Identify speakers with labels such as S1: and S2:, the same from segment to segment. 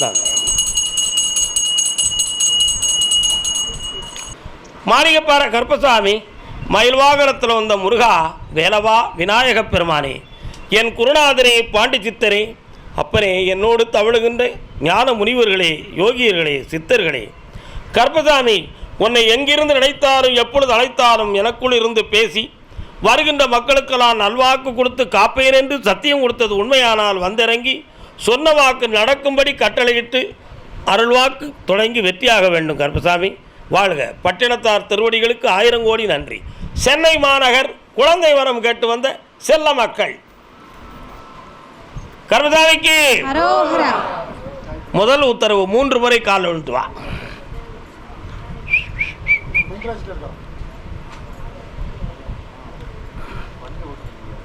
S1: மாணிகப்பாறை மாளிகைப்பாறை கருப்பசாமி மயில்வாகனத்தில் வந்த முருகா வேலவா விநாயகப் பெருமானே என் குருநாதரே பாண்டி சித்தரே அப்பனே என்னோடு தவழுகின்ற ஞான முனிவர்களே யோகியர்களே சித்தர்களே. கருப்பசாமி உன்னை எங்கிருந்து நினைத்தாலும் எப்பொழுது அழைத்தாலும் எனக்குள் இருந்து பேசி வருகின்ற மக்களுக்கெல்லாம் நல்வாக்கு கொடுத்து காப்பேன் என்று சத்தியம் கொடுத்தது உண்மையானால் வந்திறங்கி சொன்ன வாக்கு நடக்கும்படி கட்டளையிட்டு அருள்வாக்கு தொடங்கி வெற்றியாக வேண்டும் கருப்பசாமி. வாழ்க. பட்டினத்தார் திருவடிகளுக்கு ஆயிரம் கோடி நன்றி. சென்னை மாநகர் குழந்தை வரம் கேட்டு வந்த செல்ல மக்கள். கருப்பசாமிக்கு
S2: அரோகரா.
S1: முதல் உத்தரவு மூன்று முறை கால் விழுந்து வா.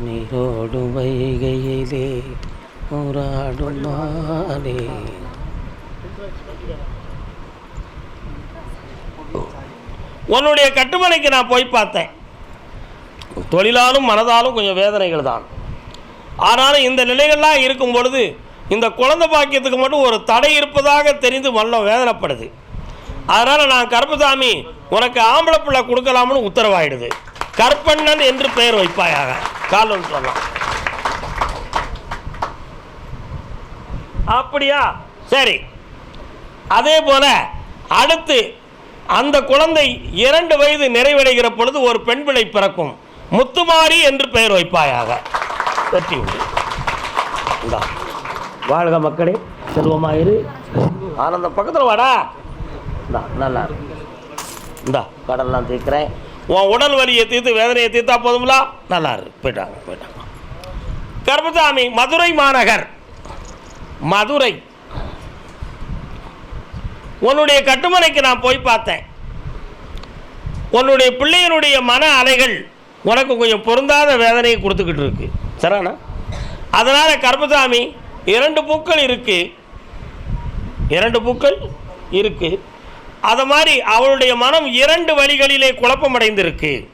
S1: நீரோடும் வைகையிலே ஊராடும் மானே உன்னுடைய கட்டுமனைக்கு நான் போய் பார்த்தேன். தொழிலாலும் மனதாலும் கொஞ்சம் வேதனைகள் தான். ஆனாலும் இந்த நிலைகள்லாம் இருக்கும் பொழுது இந்த குழந்தை பாக்கியத்துக்கு மட்டும் ஒரு தடை இருப்பதாக தெரிந்து மல்லம் வேதனைப்படுது. அதனால் நான் கருப்பசாமி உனக்கு ஆம்பளை பிள்ளை கொடுக்கலாம்னு உத்தரவாயிடுது. கற்பண்ணன் என்று பெயர் வைப்பாயாக. காலம் சொல்லலாம் அப்படியா? சரி. அதே போல அடுத்து அந்த குழந்தை இரண்டு வயது நிறைவடைகிற பொழுது ஒரு பெண் பிள்ளை பிறக்கும். முத்துமாரி என்று பெயர் வைப்பாயாக. வெற்றி உண்டு. இந்தா. வாழ்க மக்களே செல்வமாயிரு ஆனந்த பக்கத்தில் வாடா. இந்தா நல்லா இருக்கு இந்தா கடன்லாம் தீர்க்கிறேன். உன் உடல் வலியை தீர்த்து வேதனையை தீர்த்தா போதுங்களா நல்லா இருக்கு போயிட்டாங்க போயிட்டாங்க கருப்பசாமி மதுரை மாநகர். மதுரை. உன்னுடைய கட்டுமனைக்கு நான் போய் பார்த்தேன். உன்னுடைய பிள்ளையினுடைய மன அலைகள் உனக்கு கொஞ்சம் பொருந்தாத வேதனையை கொடுத்துக்கிட்டு இருக்கு. சரானா அதனால் கருப்பசாமி இரண்டு பூக்கள் இருக்கு. இரண்டு பூக்கள் இருக்கு. அதை மாதிரி அவளுடைய மனம் இரண்டு வழிகளிலே குழப்பமடைந்திருக்கு.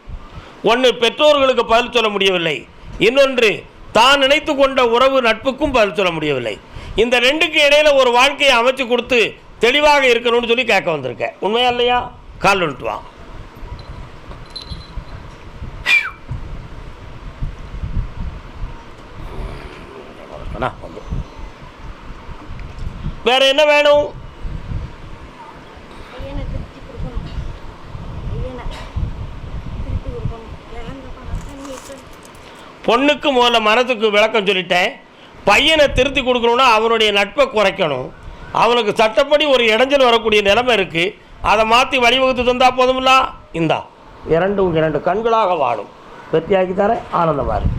S1: ஒன்று பெற்றோர்களுக்கு பதில் சொல்ல முடியவில்லை. இன்னொன்று தான் நினைத்து கொண்ட உறவு நட்புக்கும் பதில் சொல்ல முடியவில்லை. இந்த ரெண்டுக்கு இடையில ஒரு வாழ்க்கையை அமைச்சு கொடுத்து தெளிவாக இருக்கணும்னு சொல்லி கேட்க வந்திருக்கேன் உண்மையா இல்லையா? கால் வந்துட்டு வா. அண்ணா, வந்து. வேற என்ன வேணும்? பொண்ணுக்கு முதல்ல மனத்துக்கு விளக்கம் சொல்லிட்டேன். பையனை திருத்தி கொடுக்கணும்னா அவனுடைய நட்பை குறைக்கணும். அவனுக்கு சட்டப்படி ஒரு இடைஞ்சல் வரக்கூடிய நிலைமை இருக்குது அதை மாற்றி வழிவகுத்து தந்தால் போதுமில்லா? இந்தா. இரண்டும் இரண்டு கண்களாக வாடும் வெற்றியாக்கி தரேன் ஆனந்தமாக இருக்கு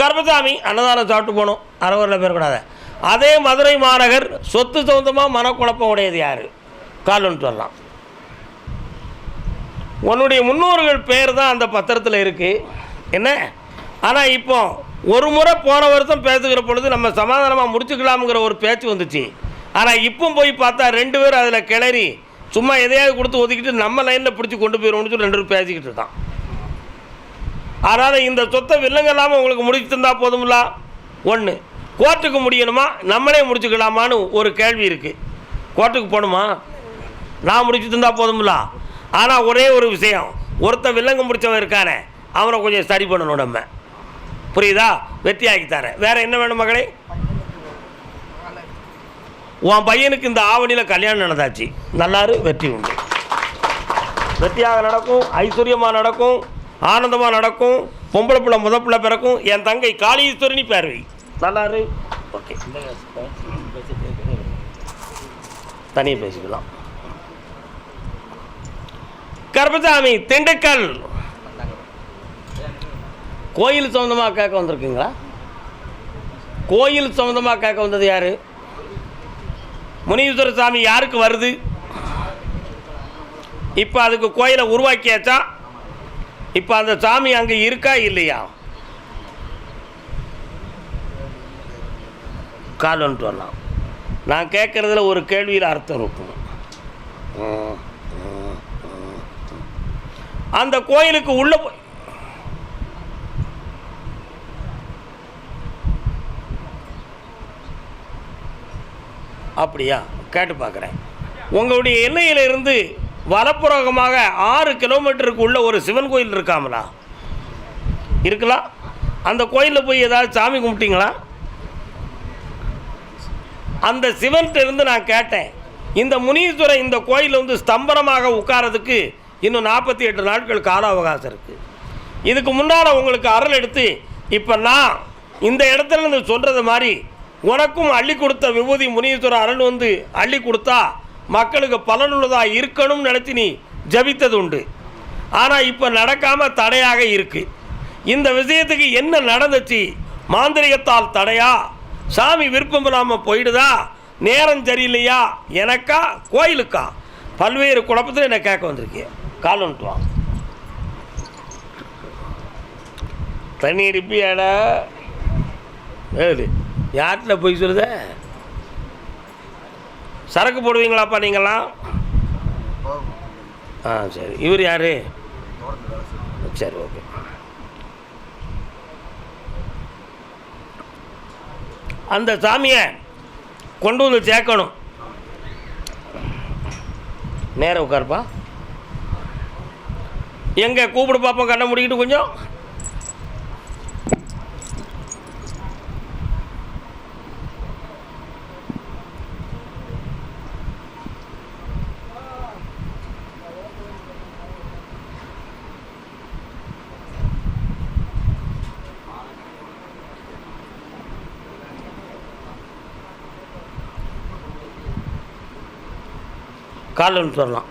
S1: கர்மசாமி அன்னதானம் சாப்பிட்டு போகணும். அறவரில் பேரக்கூடாது. அதே மதுரை மாநகர் சொத்து சொந்தமாக மனக்குழப்பம் உடையது யார்? கால்னு சொல்லலாம். உன்னுடைய முன்னோர்கள் பேர் தான் அந்த பத்திரத்தில் இருக்குது என்ன? ஆனால் இப்போ ஒரு முறை போன வருஷம் பேசுகிற பொழுது நம்ம சமாதானமாக முடிச்சுக்கலாம்ங்கிற ஒரு பேச்சு வந்துச்சு. ஆனால் இப்போ போய் பார்த்தா ரெண்டு பேரும் அதில் கிளறி சும்மா எதையாவது கொடுத்து ஒதுக்கிட்டு நம்ம லைனில் பிடிச்சி கொண்டு போயிடுவோம்னு சொல்லி ரெண்டு பேரும் பேசிக்கிட்டு இருக்கான். அதனால் இந்த சொத்தை வில்லங்க இல்லாமல் உங்களுக்கு முடிச்சு தந்தால் போதும்ல? ஒன்று கோர்ட்டுக்கு முடியணுமா? நம்மளே முடிச்சுக்கலாமான்னு ஒரு கேள்வி இருக்குது கோர்ட்டுக்கு போகணுமா? நான் முடிச்சு தந்தால் போதும்ல? ஆனால் ஒரே ஒரு விஷயம். ஒருத்தன் வில்லங்க முடித்தவன் இருக்கானே அவனை கொஞ்சம் சரி பண்ணணும் நம்ம. புரியுதா? வெற்றியாக்கி தரேன். வேறு என்ன வேணும் மகளே? உன் பையனுக்கு இந்த ஆவணியில் கல்யாணம் நடந்தாச்சு. நல்லாரு வெற்றி உண்டு. வெற்றியாக நடக்கும் ஐஸ்வர்யமாக நடக்கும் ஆனந்தமாக நடக்கும் பொம்பளை பிள்ளை முத பிள்ளை பிறக்கும் என் தங்கை காளீஸ்வரனி பேர்வை நல்லாரு ஓகே. தனியாக பேசிக்கலாம். கர்பசாமி திண்டுக்கல். கோயில் சம்மந்தமாக கேட்க வந்திருக்கீங்களா? கோயில் சம்மந்தமாக கேட்க வந்தது யார்? முனீஸ்வர சாமி யாருக்கு வருது? இப்போ அதுக்கு கோயிலை உருவாக்கியாச்சா? இப்போ அந்த சாமி அங்கே இருக்கா இல்லையா? காலன்ட்டு வரலாம். நான் கேட்குறதுல ஒரு கேள்வியில் அர்த்தம் இருக்கும். அந்த கோயிலுக்கு உள்ளே போய் அப்படியா? கேட்டு பார்க்குறேன். உங்களுடைய எல்லையிலிருந்து வலப்புறகமாக ஆறு கிலோமீட்டருக்கு உள்ள ஒரு சிவன் கோயில் இருக்காமலா? இருக்கலாம் அந்த கோயிலில் போய் ஏதாவது சாமி கும்பிட்டிங்களா? அந்த சிவன்கிட்ட இருந்து நான் கேட்டேன். இந்த முனீஸ்வரன் இந்த கோயிலில் வந்து ஸ்தம்பரமாக உட்காரதுக்கு இன்னும் நாற்பத்தி எட்டு நாட்கள் கால அவகாசம் இருக்குது இதுக்கு முன்னால் உங்களுக்கு அருள் எடுத்து இப்போ நான் இந்த இடத்துல இருந்து சொல்கிறது மாதிரி உனக்கும் அள்ளி கொடுத்த விபூதி முனீஸ்வரர் அருள் வந்து அள்ளி கொடுத்தா மக்களுக்கு பலனுள்ளதாக இருக்கணும்னு நினச்சி நீ ஜபித்தது உண்டு. ஆனால் இப்போ நடக்காமல் தடையாக இருக்குது இந்த விஷயத்துக்கு என்ன நடந்துச்சு? மாந்திரிகத்தால் தடையா? சாமி விருப்பம் இல்லாமல் போயிடுதா? நேரம் சரியில்லையா? எனக்கா? கோயிலுக்கா? பல்வேறு குழப்பத்தில் என்னை கேட்க வந்திருக்கேன் கால் வந்துட்டு வா. தண்ணி இருப்பியாடா ஏது யார்கிட்ட போய் சொல்லுத? சரக்கு போடுவீங்களாப்பா நீங்களாம் ஆ சரி. இவர் யார்? சரி ஓகே. அந்த சாமியை கொண்டு வந்து சேர்க்கணும். நேரம் உட்காருப்பா. எங்கே கூப்பிடு பார்ப்போம் கண்ணை முடிக்கிட்டு கொஞ்சம். காலம் சொல்லலாம்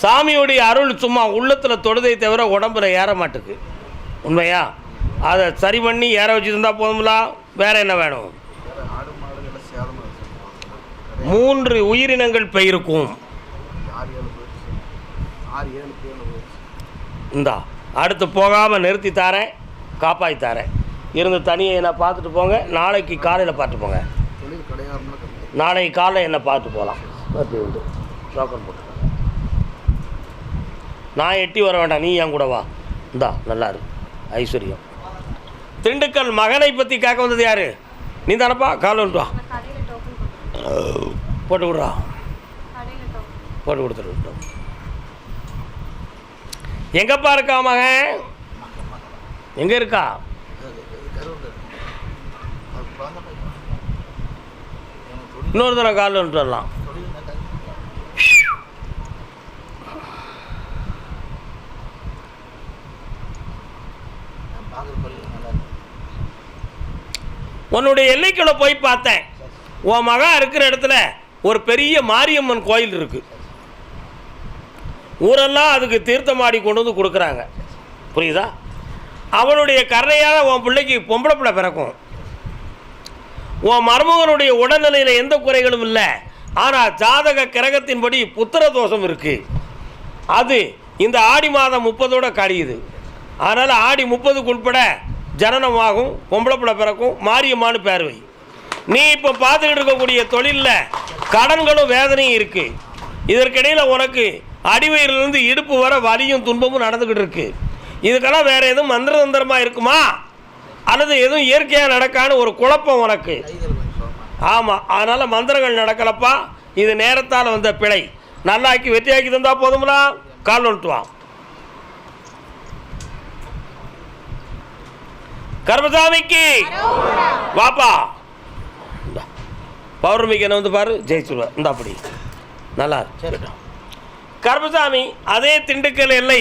S1: சாமியுடைய அருள் சும்மா உள்ளத்தில் தொடுதை தவிர உடம்புல ஏற மாட்டுக்கு. உண்மையா? அதை சரி பண்ணி ஏற வச்சுருந்தா போதுங்களா வேற என்ன வேணும்? மூன்று உயிரினங்கள் பெயிருக்கும். இந்தா அடுத்து போகாமல் நிறுத்தி தாரேன். காப்பாற்றி தாரேன் இருந்து தனியை என்னை பார்த்துட்டு போங்க. நாளைக்கு காலையில் பார்த்து போங்க. நாளைக்கு காலையில் என்னை பார்த்து போகலாம். பார்த்து உண்டு டோக்கன் போட்டு. நான் எட்டி வர வேண்டாம். நீ என் கூட வா. இந்தா நல்லா இருக்கு ஐஸ்வர்யம் திண்டுக்கல் மகனை பற்றி கேட்க வந்தது யார்? நீ தானப்பா? கால் வந்துட்டு வா. போட்டு விட்றா போட்டு கொடுத்துருட்டோம் எங்கப்பா இருக்கா மகன்? எங்கே இருக்கா? இன்னொரு தடவை கால் வந்துட்டு வரலாம். உன்னுடைய எல்லைக்குள்ளே போய் பார்த்தேன். உன் மகன் இருக்கிற இடத்துல ஒரு பெரிய மாரியம்மன் கோயில் இருக்கு. ஊரெல்லாம் அதுக்கு தீர்த்தமாடி கொண்டு வந்து கொடுக்குறாங்க. புரியுதா? அவனுடைய கருணையால் உன் பிள்ளைக்கு பொம்பளை பிள்ளை பிறக்கும். உன் மருமகனுடைய உடல்நிலையில் எந்த குறைகளும் இல்லை. ஆனால் ஜாதக கிரகத்தின்படி புத்திர தோஷம் இருக்குது அது இந்த ஆடி மாதம் முப்பதோட கழியுது அதனால் ஆடி முப்பதுக்கு உட்பட ஜனனமாகும் பொம்பளை பிள்ளை பிறக்கும் மாரியம்மானு பேர்வை நீ இப்போ பார்த்துக்கிட்டு இருக்கக்கூடிய தொழிலில் கடன்களும் வேதனையும் இருக்குது இதற்கிடையில் உனக்கு அடிவயிலிருந்து இடுப்பு வர வலியும் துன்பமும் நடந்துக்கிட்டு இருக்குது இதுக்கெல்லாம் வேறு எதுவும் மந்திரதந்திரமாக இருக்குமா? அல்லது எதுவும் இயற்கையாக நடக்கான்னு ஒரு குழப்பம் உனக்கு? ஆமாம் அதனால் மந்திரங்கள் நடக்கலப்பா. இது நேரத்தால் வந்த பிழை. நல்லாக்கி வெற்றியாக்கி தந்தா போதுங்களா கால் வந்துட்டு வா. கர்மசாமிக்கு! வாப்பா. பௌர்ணமிக்கு என்ன வந்து பாரு? ஜெயிச்சுடுவா இந்த அப்படி. நல்லா இருக்கு. கர்மசாமி அதே திண்டுக்கல் எல்லை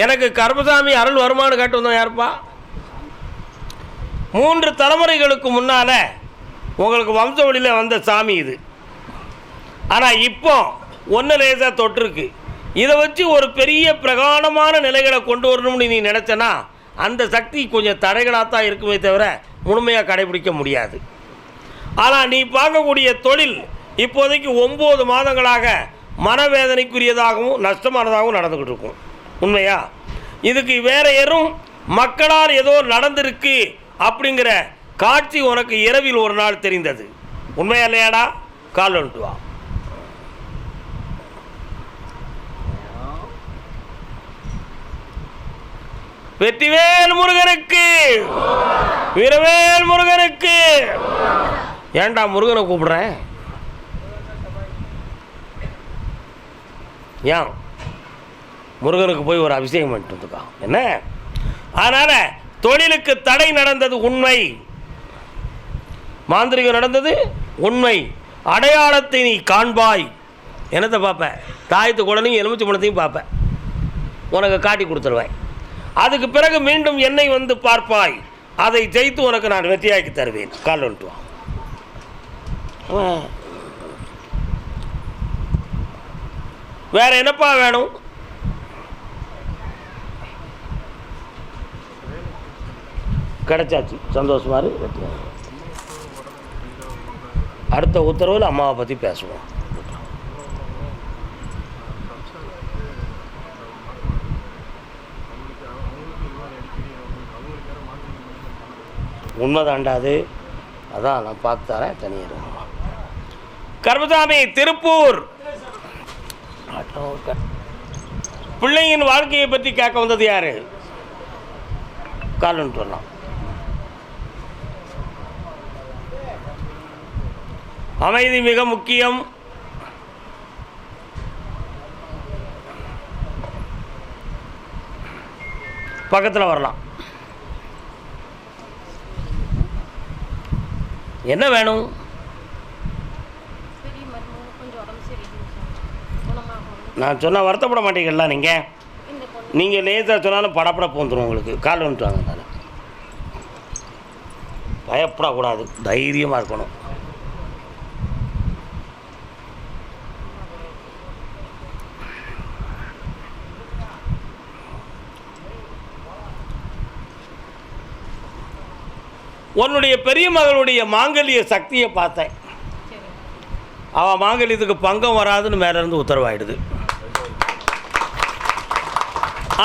S1: எனக்கு கருமசாமி அருள் வருமானு கேட்டு வந்தோம் யாருப்பா? மூன்று தலைமுறைகளுக்கு முன்னால் உங்களுக்கு வம்ச வழியில் வந்த சாமி இது. ஆனால் இப்போ ஒன்று லேசாக தொட்டிருக்கு. இதை வச்சு ஒரு பெரிய பிரகாணமான நிலைகளை கொண்டு வரணும்னு நீ நினச்சனா அந்த சக்தி கொஞ்சம் தடைகளாக தான் இருக்குமே தவிர முழுமையாக கடைபிடிக்க முடியாது. ஆனால் நீ பார்க்கக்கூடிய தொழில் இப்போதைக்கு ஒம்பது மாதங்களாக மனவேதனைக்குரியதாகவும் நஷ்டமானதாகவும் நடந்துக்கிட்டு இருக்கும். உண்மையா? இதுக்கு வேற யாரும் மக்களால் ஏதோ நடந்திருக்கு அப்படிங்கிற காட்சி உனக்கு இரவில் ஒரு நாள் தெரிந்தது. உண்மையா இல்லையாடா? கால் வந்துட்டு வா. வெற்றிவேல் முருகனுக்கு வீரவேல் முருகனுக்கு. ஏன்டா முருகனை கூப்பிடுறேன்? ஏன்? முருகனுக்கு போய் ஒரு அபிஷேகம் பண்ணிட்டு வந்துருக்கான் என்ன? அதனால் தொழிலுக்கு தடை நடந்தது உண்மை. மாந்திரிகம் நடந்தது உண்மை. அடையாளத்தை நீ காண்பாய். என்னத்தை பார்ப்பேன் தாயத்து குடனையும் எலுமிச்சை பழத்தையும் பார்ப்பேன் உனக்கு காட்டி கொடுத்துருவேன். அதுக்கு பிறகு மீண்டும் என்னை வந்து பார்ப்பாய். அதை ஜெயித்து உனக்கு நான் வெற்றியாக்கி தருவேன். கால் வந்துட்டு வா. என்னப்பா வேணும்? கிடைச்சாச்சு. சந்தோஷமாக இருக்கு அடுத்த உத்தரவில் அம்மாவை பற்றி பேசுவோம். உண்மைதாண்டா அது. அதான் நான் பார்த்து தரேன் தனியாக கருமசாமி திருப்பூர். பிள்ளையின் வாழ்க்கையை பற்றி கேட்க வந்தது யாரு? காலன்னு சொல்லலாம் அமைதி மிக முக்கியம். பக்கத்தில் வரலாம். என்ன வேணும்? நான் சொன்னால் வருத்தப்பட மாட்டீங்களா நீங்கள் நீங்கள் லேசாக சொன்னாலும் படப்பட போந்துடும் உங்களுக்கு. கால் வந்துட்டு நான் பயப்படக்கூடாது. தைரியமாக இருக்கணும். உன்னுடைய பெரிய மகளுடைய மாங்கல்ய சக்தியை பார்த்தேன். அவள் மாங்கல்யத்துக்கு பங்கம் வராதுன்னு மேலேருந்து உத்தரவாயிடுது.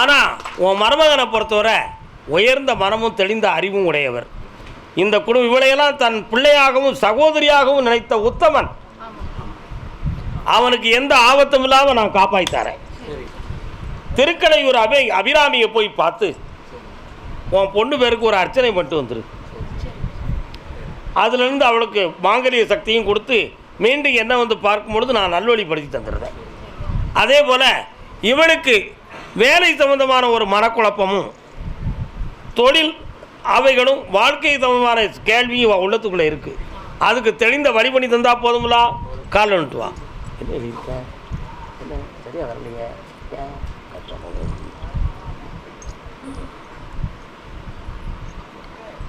S1: ஆனால் உன் மருமகனை பொறுத்தவரை உயர்ந்த மனமும் தெளிந்த அறிவும் உடையவர். இந்த குடும்பம் இவளையெல்லாம் தன் பிள்ளையாகவும் சகோதரியாகவும் நினைத்த உத்தமன். அவனுக்கு எந்த ஆபத்தும் இல்லாமல் நான் காப்பாற்றித்தரேன்
S3: சரி
S1: திருக்கடையூர் அபி அபிராமியை போய் பார்த்து உன் பொண்ணு பேருக்கு ஒரு அர்ச்சனை பண்ணிட்டு
S2: வந்துருக்கு
S1: அதுலேருந்து அவளுக்கு மாங்கரிய சக்தியும் கொடுத்து மீண்டும் என்ன வந்து பார்க்கும்பொழுது நான் நல்வழிப்படுத்தி தந்துடுறேன் அதே போல் இவனுக்கு வேலை சம்பந்தமான ஒரு மனக்குழப்பமும் தொழில் அவைகளும் வாழ்க்கை சம்பந்தமான கேள்வியும் உள்ளத்துக்குள்ளே இருக்குது அதுக்கு தெளிந்த வழி பண்ணி தந்தா போதுங்களா கால் வந்துட்டு வா வா இருக்க என்ன சரியா வரலையே ஏன் கஷ்டமா வருது?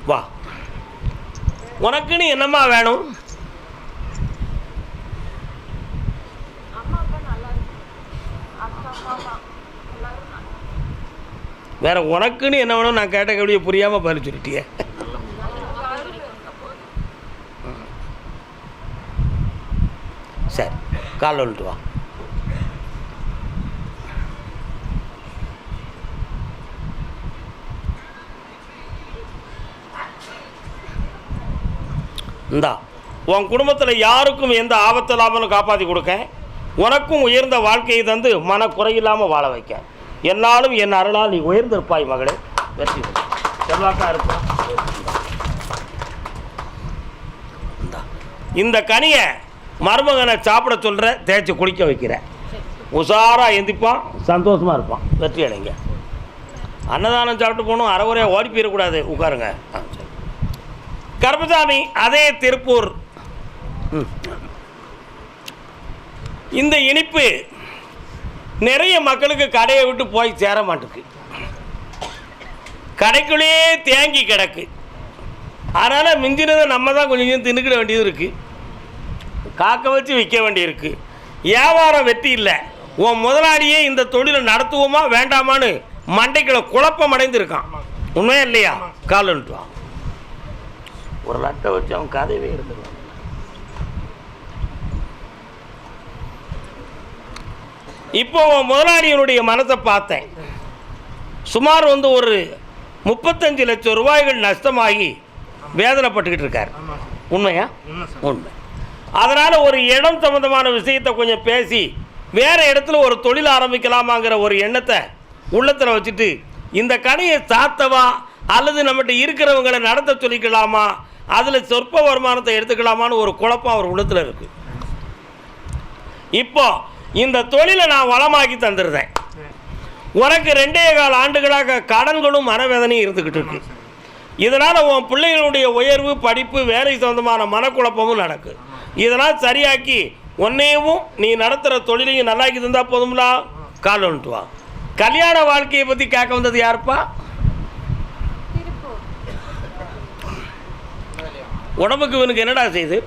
S1: வா உனக்குன்னு என்னம்மா வேணும்? வேற உனக்குன்னு என்ன வேணும்? நான் கேட்ட கேள்வியை புரியாமல் பதில் சொல்லிட்டியே சரி கால் வந்துட்டு வா. இந்தா உன் குடும்பத்தில் யாருக்கும் எந்த ஆபத்து இல்லாமலும் காப்பாற்றி கொடுக்க உனக்கும் உயர்ந்த வாழ்க்கையை தந்து மன குறையில்லாமல் வாழ வைக்க. என்னாலும் என் அருளால் நீ உயர்ந்திருப்பாய் மகளே. வெற்றி பெறு. செல்வாக்கா இருப்பான் இந்த கனியை மருமகனை சாப்பிட சொல்கிற தேய்ச்சி குளிக்க வைக்கிற. உஷாராக எந்திப்பான் சந்தோஷமாக இருப்பான். வெற்றி அடைங்க. அன்னதானம் சாப்பிட்டு போகணும் அரைகுறையாக ஓடி போயிடக்கூடாது. உட்காருங்க. ஆ சரி கருப்பசாமி அதே திருப்பூர். இந்த இனிப்பு நிறைய மக்களுக்கு கடையை விட்டு போய் சேர மாட்டேங்குது கடைக்குள்ளேயே தேங்கி கிடக்கு. அதனால் மிஞ்சினதை நம்ம தான் கொஞ்சம் கொஞ்சம் தின்னுக்கிட வேண்டியது இருக்குது காக்க வச்சு விற்க வேண்டியிருக்கு. வியாபாரம் வெற்றி இல்லை. உன் முதலாளியே இந்த தொழிலை நடத்துவோமா வேண்டாமான்னு மண்டைக்குள்ள குழப்பம் அடைந்திருக்கான். உண்மையா இல்லையா? காலன்ட்டுவான் ஒரு லட்டை வச்சு அவன் கதையவே எடுத்துருவான் இப்போ முதலாளியினுடைய மனத்தை பார்த்தேன். சுமார் வந்து ஒரு முப்பத்தஞ்சு லட்சம் ரூபாய்கள் நஷ்டமாகி வேதனைப்பட்டுக்கிட்டு இருக்கார். உண்மையா?
S3: உண்மை
S1: அதனால் ஒரு இடம் சம்மந்தமான விஷயத்தை கொஞ்சம் பேசி வேறு இடத்துல ஒரு தொழில் ஆரம்பிக்கலாமாங்கிற ஒரு எண்ணத்தை உள்ளத்தில் வச்சுட்டு இந்த கடையை சாத்தவா அல்லது நம்மகிட்ட இருக்கிறவங்களை நடத்த சொல்லிக்கலாமா அதில் சொற்ப வருமானத்தை எடுத்துக்கலாமான்னு ஒரு குழப்பம் அவர் உள்ளத்தில் இருக்குது இப்போ இந்த தொழிலை நான் வளமாக்கி தந்துருந்தேன். உனக்கு ரெண்டே கால் ஆண்டுகளாக கடன்களும் மனவேதனையும் இருந்துக்கிட்டு இருக்கு. இதனால் உன் பிள்ளைகளுடைய உயர்வு படிப்பு வேலை சம்பந்தமான மனக்குழப்பமும் நடக்கு. இதனால் சரியாக்கி உன்னையவும் நீ நடத்துகிற தொழிலையும் நல்லாக்கி தந்தால் போதும்லா கால் வந்துட்டு வா. கல்யாண வாழ்க்கையை பற்றி கேட்க வந்தது யாருப்பா? உடம்புக்கு இவனுக்கு என்னடா செய்யுது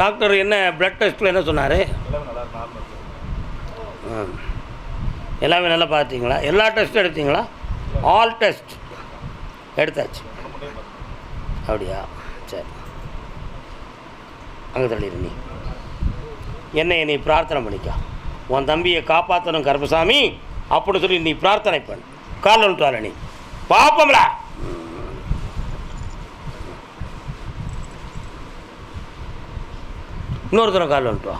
S1: டாக்டர் என்ன பிளட் டெஸ்ட்டில் என்ன சொன்னார்? எல்லாமே நல்லா பார்த்தீங்களா எல்லா டெஸ்ட்டும் எடுத்தீங்களா? ஆல் டெஸ்ட் எடுத்தாச்சு. அப்படியா? சரி. அங்கே தள்ளிடு நீ. என்னை நீ பிரார்த்தனை பண்ணிக்கா. உன் தம்பியை காப்பாற்றணும் கருப்பசாமி. அப்படின்னு சொல்லி நீ பிரார்த்தனை பண்ணு. கால் வந்துட்டு நீ பாப்பம்ல இன்னொரு கால் வந்துட்டு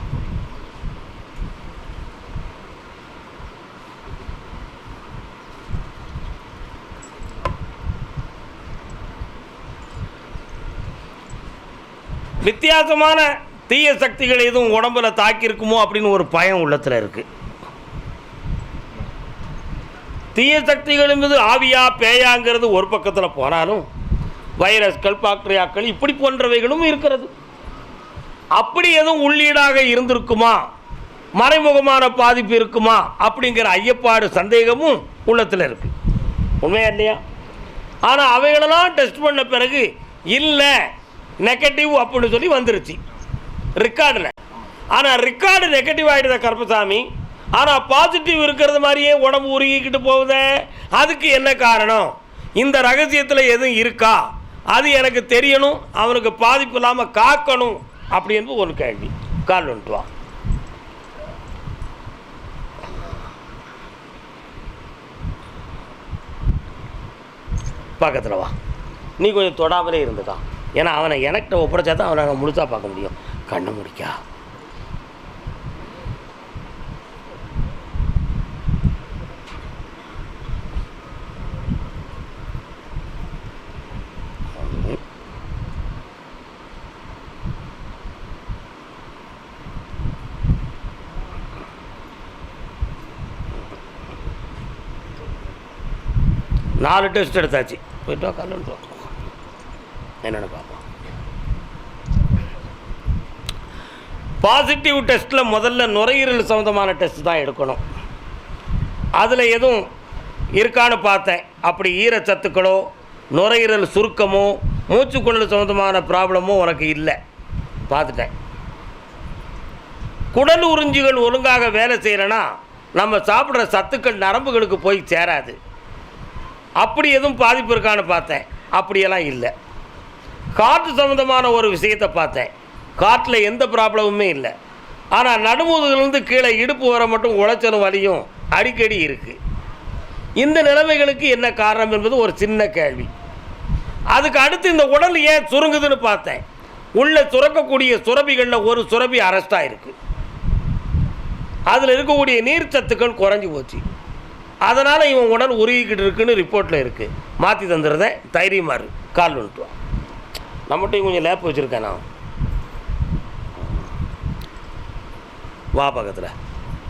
S1: வித்தியாசமான தீய சக்திகள் எதுவும் உடம்புல தாக்கியிருக்குமோ அப்படின்னு ஒரு பயம் உள்ளத்தில் இருக்கு. தீய சக்திகள் என்பது ஆவியா பேயாங்கிறது ஒரு பக்கத்தில் போனாலும் வைரஸ்கள் பாக்டீரியாக்கள் இப்படி போன்றவைகளும் இருக்கிறது. அப்படி எதுவும் உள்ளீடாக இருந்திருக்குமா? மறைமுகமான பாதிப்பு இருக்குமா? அப்படிங்கிற ஐயப்பாடு சந்தேகமும் உள்ளத்தில் இருக்கு. உண்மையா இல்லையா? ஆனால் அவைகளெல்லாம் டெஸ்ட் பண்ண பிறகு இல்லை நெகட்டிவ் அப்படின்னு சொல்லி வந்துருச்சு. ரெக்கார்டில் ஆனால் ரெக்கார்டு நெகட்டிவ் ஆகிடுத கருப்பசாமி. ஆனால் பாசிட்டிவ் இருக்கிறது மாதிரியே உடம்பு உருகிக்கிட்டு போகுதே. அதுக்கு என்ன காரணம்? இந்த ரகசியத்தில் எதுவும் இருக்கா? அது எனக்கு தெரியணும். அவனுக்கு பாதிப்பு இல்லாமல் காக்கணும் அப்படின்னு ஒரு கேள்வி. கால் வந்துட்டு வா. பக்கத்தில் வா. நீ கொஞ்சம் தொடாமலே இருந்துக்கா. ஏன்னா அவனை எனக்கிட்ட ஒப்படைச்சா தான் அவனை முழுசாக பார்க்க முடியும். கண்ணை முடிக்கா. நாலு டெஸ்ட் எடுத்தாச்சு. போயிட்டு வா என்னென்னு பார்ப்போம். பாசிட்டிவ் டெஸ்ட்டில் முதல்ல நுரையீரல் சம்மந்தமான டெஸ்ட் தான் எடுக்கணும். அதில் எதுவும் இருக்கான்னு பார்த்தேன். அப்படி ஈரச்சத்துக்களோ நுரையீரல் சுருக்கமோ மூச்சுக்குழல் சம்மந்தமான ப்ராப்ளமோ உனக்கு இல்லை. பார்த்துட்டேன். குடல் உறிஞ்சிகள் ஒழுங்காக வேலை செய்யலைன்னா நம்ம சாப்பிட்ற சத்துக்கள் நரம்புகளுக்கு போய் சேராது. அப்படி எதுவும் பாதிப்பு இருக்கான்னு பார்த்தேன். அப்படியெல்லாம் இல்லை. காற்று சம்மந்தமான ஒரு விஷயத்தை பார்த்தேன். காற்றில் எந்த ப்ராப்ளமுமே இல்லை. ஆனால் நடுமுதுகிலிருந்து கீழே இடுப்பு வர மட்டும் உழைச்சலும் வலியும் அடிக்கடி இருக்குது இந்த நிலைமைகளுக்கு என்ன காரணம் என்பது ஒரு சின்ன கேள்வி. அதுக்கு அடுத்து இந்த உடல் ஏன் சுருங்குதுன்னு பார்த்தேன். உள்ளே சுரக்கக்கூடிய சுரபிகளில் ஒரு சுரபி அரெஸ்டாக இருக்குது அதில் இருக்கக்கூடிய நீர் சத்துக்கள் குறைஞ்சி போச்சு. அதனால் இவன் உடல் உருகிக்கிட்டு இருக்குன்னு ரிப்போர்ட்டில் இருக்குது மாற்றி தந்துடுறேன் தைரியமாக இரு. கால் வந்துட்டு வா. நம்மகிட்டையும் கொஞ்சம் லேப் வச்சுருக்கேன்? நான் வா பக்கத்தில்.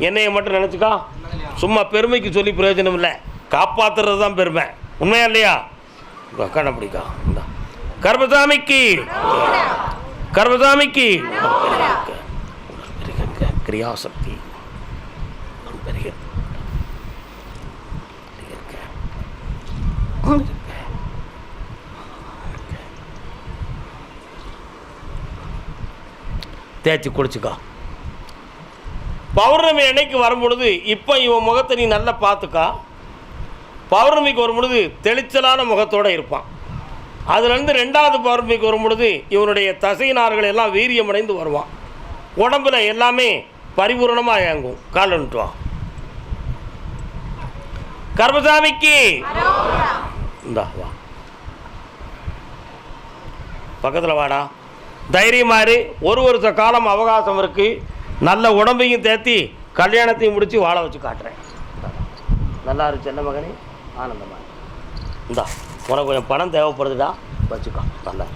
S1: என்னைய மட்டும் நினச்சிக்கா. சும்மா பெருமைக்கு சொல்லி பிரயோஜனம் இல்லை. காப்பாற்றுறது தான் பெருமை. உண்மையா இல்லையா? கண்ணை பிடிக்கா இந்தா. கர்மசாமிக்கு. கர்மசாமிக்கு. கிரியாசக்தி பெரிய தேய்ச்சி குடிச்சுக்கோ பௌர்ணமி அன்னைக்கு வரும்பொழுது இப்போ இவன் முகத்தை நீ நல்லா பார்த்துக்கா. பௌர்ணமிக்கு வரும் பொழுது தெளிச்சலான முகத்தோடு இருப்பான். அதுலேருந்து ரெண்டாவது பௌர்ணமிக்கு வரும் பொழுது இவனுடைய தசைநார்கள் எல்லாம் வீரியமடைந்து வருவான். உடம்புல எல்லாமே பரிபூரணமாக இயங்கும். கால் வந்துட்டு வா. கர்மசாமிக்கு! இந்தா வா. பக்கத்தில் வாடா. தைரியமாரு. ஒரு வருஷ காலம் அவகாசம் இருக்குது நல்ல உடம்பையும் தேத்தி கல்யாணத்தையும் முடித்து வாழ வச்சு காட்டுறேன். நல்லா இருக்கு செல்ல மகனே. ஆனந்தமா இந்தா உனக்கு கொஞ்சம் பணம் தேவைப்படுதுடா. வச்சுக்கோ. நல்லா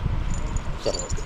S1: சரி ஓகே.